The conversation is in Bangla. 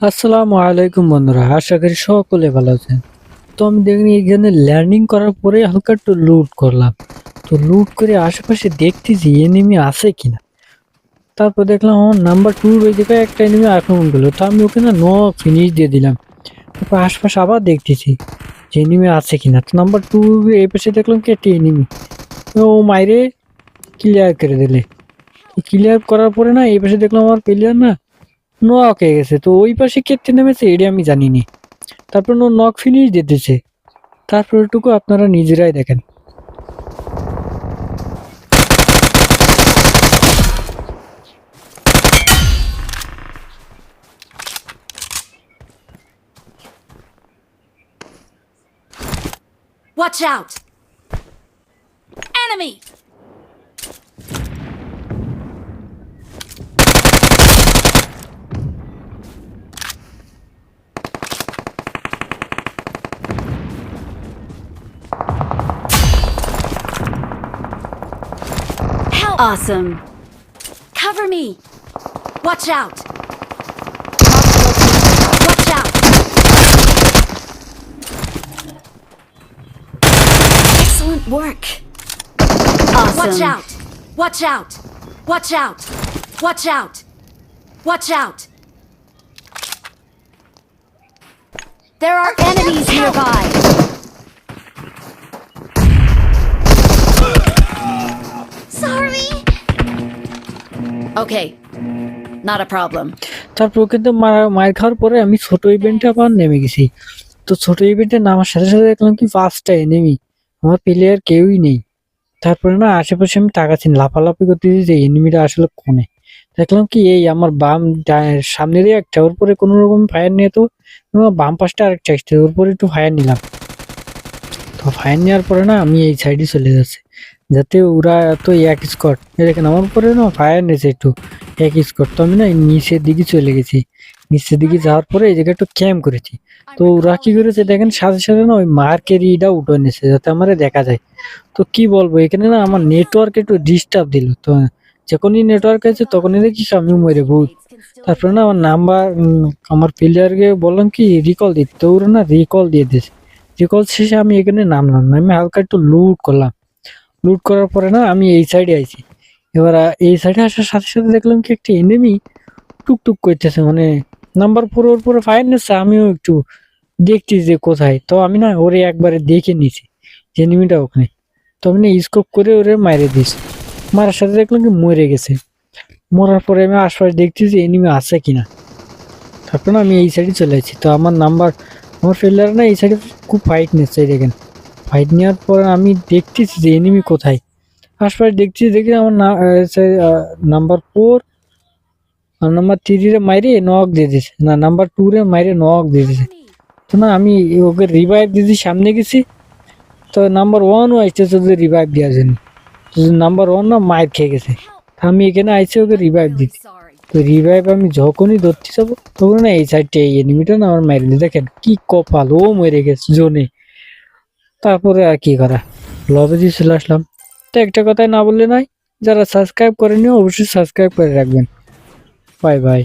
আসসালামু আলাইকুম বন্ধুরা, আশা করি সকলে ভালো আছেন। তো আমি দেখি এখানে ল্যান্ডিং করার পরে হালকা একটু লুট করলাম। তো লুট করে আশেপাশে দেখতেছি এনিমি আছে কিনা। তারপর দেখলাম আমার নাম্বার টু ওই জায়গায় একটা এনিমি আক্রমণ করল তো আমি ওখানে ন ফিনিশ দিয়ে দিলাম। তারপর আশপাশে আবার দেখতেছি যে এনিমি আছে কিনা। তো নাম্বার টু এই পাশে দেখলাম কি একটা এনিমি ও মাইরে ক্লিয়ার করে দিলে। ক্লিয়ার করার পরে না এই পাশে দেখলাম আমার প্লেয়ার না। নক হয়ে গেছে তো ওই পাশে কেটে নেমেছে এটা আমি জানিনি তারপর ও নক ফিনিশ দিতেছে তারপর টুকু আপনারা নিজেরাই দেখেন Watch out! Enemy! Awesome. Cover me. Watch out. Watch out. Excellent work. Awesome. Watch out. Watch out. Watch out. Watch out. Watch out. There are enemies nearby. Okay. Not a problem. তারপর কিন্তু মার খাওয়ার পরে আমি ছোট ইভেন্টে আবার নেমে গেছি। তো ছোট ইভেন্টে নামার সাথে সাথে দেখলাম কি পাঁচটা এনিমি আমার প্লেয়ার কেউই নেই। তারপরে না আশেপাশে আমি তাকাচ্ছি, লাফালাফি করতেছি যে এনিমিটা আসলে কোনে। দেখলাম কি এই আমার বাম সামনেরই একটা, ওর পরে কোনো রকম ফায়ার নিয়ে তো। আমার বাম পাশটা আরেকটা আসছে ওর পরে একটু ফায়ার নিলাম। তো ফায়ার নেওয়ার পরে না আমি এই সাইডে চলে যাচ্ছি। যাতে ওরা তো এক স্কট। দেখেন, আমার উপরে না ফায়ার নিয়েছে একটু। এক স্কট। তো আমি না নিচের দিকে চলে গেছি। নিচের দিকে যাওয়ার পরে এই জায়গায় একটু ক্যাম্প করেছি। তো ওরা কি করেছে দেখেন, সাথে সাথে না ওই মার্কের ইটা উঠে নিয়েছে যাতে আমার দেখা যায়। তো কি বলব, এখানে না আমার নেটওয়ার্ক একটু ডিস্টার্ব দিল। তো যখনই নেটওয়ার্ক আছে তখনই দেখি আমি মরে ভূত। তারপরে না আমার নাম্বার আমার প্লেয়ারকে বললাম কি রিকল দিতে তো ওরা না রিকল দিয়ে দিয়েছে। রিকল শেষে আমি এখানে নামলাম আমি হালকা একটু লুট করলাম। লুট করার পরে না আমি এই সাইডে আইছি। এবার এই সাইডে আসার সাথে সাথে দেখলাম কি একটা এনিমি টুকটুক করতেছে মানে নাম্বার ফোর ওর পরে ফায়ার নিচ্ছে, আমিও একটু দেখছি যে কোথায়। তো আমি না ওরে একবারে দেখে নিছি যে এনিমিটা ওখানে। তো আমি না স্কোপ করে ওরে মারে দিয়েছি। মারার সাথে দেখলাম কি মরে গেছে। মরার পরে আমি আশপাশ দেখছি যে এনিমি আছে কিনা। তারপর না আমি এই সাইডে চলে যাচ্ছি তো আমার নাম্বার আমার ফিল্ডার না এই সাইডে খুব ফাইট নিচ্ছে দেখেন। ফাইট নেওয়ার পর আমি দেখতেছি যে এনিমি কোথায়। আশপাশ দেখছি, দেখি আমার নাম্বার ফোর আর নাম্বার থ্রি মাইরে নক দিয়ে দিছে। না নাম্বার টু রে মাইরে নক দিয়ে দিছে। তো না, আমি ওকে রিভাইভ দিয়েছি সামনে গেছি। তো নাম্বার ওয়ানও আসছে শুধু রিভাইভ দেওয়ার জন্য। নাম্বার ওয়ান না মায়ের খেয়ে গেছে। আমি এখানে আইসি ওকে রিভাইভ দিতে। তো রিভাইভ আমি যখনই ধরতে যাব তখন না এই সাইডটা এই এনিমিটা না আমার মাইরে দেখেন কি কপাল। ও মরে গেছে, জোনে। তারপরে আর কি করা? লবে দিয়ে চলে আসলাম। তো একটা কথাই না বললে নাই যারা সাবস্ক্রাইব করেনি অবশ্যই সাবস্ক্রাইব করে রাখবেন। Bye bye